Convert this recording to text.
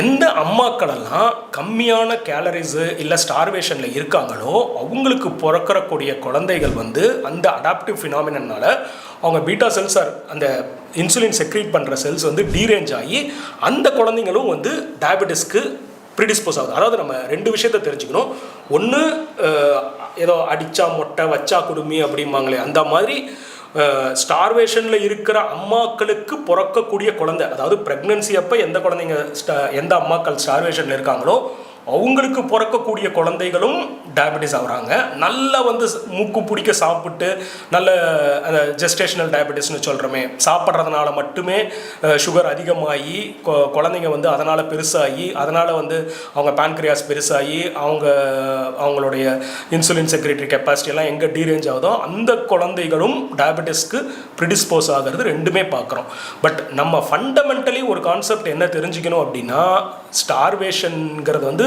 எந்த அம்மாக்களெல்லாம் கம்மியான கேலரிஸு இல்லை ஸ்டார்வேஷனில் இருக்காங்களோ அவங்களுக்கு பிறக்கறக்கூடிய குழந்தைகள் வந்து அந்த அடாப்டிவ் ஃபினாமினால அவங்க பீட்டா செல்ஸ் ஆர் அந்த இன்சுலின் செக்ரீட் பண்ணுற செல்ஸ் வந்து டீரேஞ்ச் ஆகி அந்த குழந்தைங்களும் வந்து டயபெட்டிஸ்க்கு ப்ரிடிஸ்போஸ் ஆகுது. அதாவது நம்ம ரெண்டு விஷயத்த தெரிஞ்சுக்கணும். ஒன்று ஏதோ அடித்தா மொட்டை வச்சா குடுமி அப்படிம்பாங்களே அந்த மாதிரி ஸ்டார்வேஷனில் இருக்கிற அம்மாக்களுக்கு பிறக்கக்கூடிய குழந்தை அதாவது ப்ரெக்னன்சி அப்போ எந்த குழந்தைங்க ஸ்டா எந்த அம்மாக்கள் ஸ்டார்வேஷனில் இருக்காங்களோ அவங்களுக்கு பிறக்கக்கூடிய குழந்தைகளும் டயபெட்டிஸ் ஆகுறாங்க. நல்லா வந்து மூக்கு பிடிக்க சாப்பிட்டு நல்ல அந்த ஜெஸ்டேஷனல் டயபெட்டிஸ்னு சொல்கிறோமே சாப்பிட்றதுனால மட்டுமே சுகர் அதிகமாகி கொ- குழந்தைங்க வந்து அதனால் பெருசாகி அதனால் வந்து அவங்க பேன்க்ரியாஸ் பெருசாகி அவங்க அவங்களுடைய இன்சுலின் செக்ரேட்டரி கெப்பாசிட்டி எல்லாம் எங்கே டீரேஞ்ச் ஆகுதோ அந்த குழந்தைகளும் டயபெட்டிஸ்க்கு ப்ரிடிஸ்போஸ் ஆகிறது ரெண்டுமே பார்க்குறோம் பட் நம்ம ஃபண்டமெண்டலி ஒரு கான்செப்ட் என்ன தெரிஞ்சுக்கணும் அப்படின்னா ஸ்டார்வேஷனுங்கிறது வந்து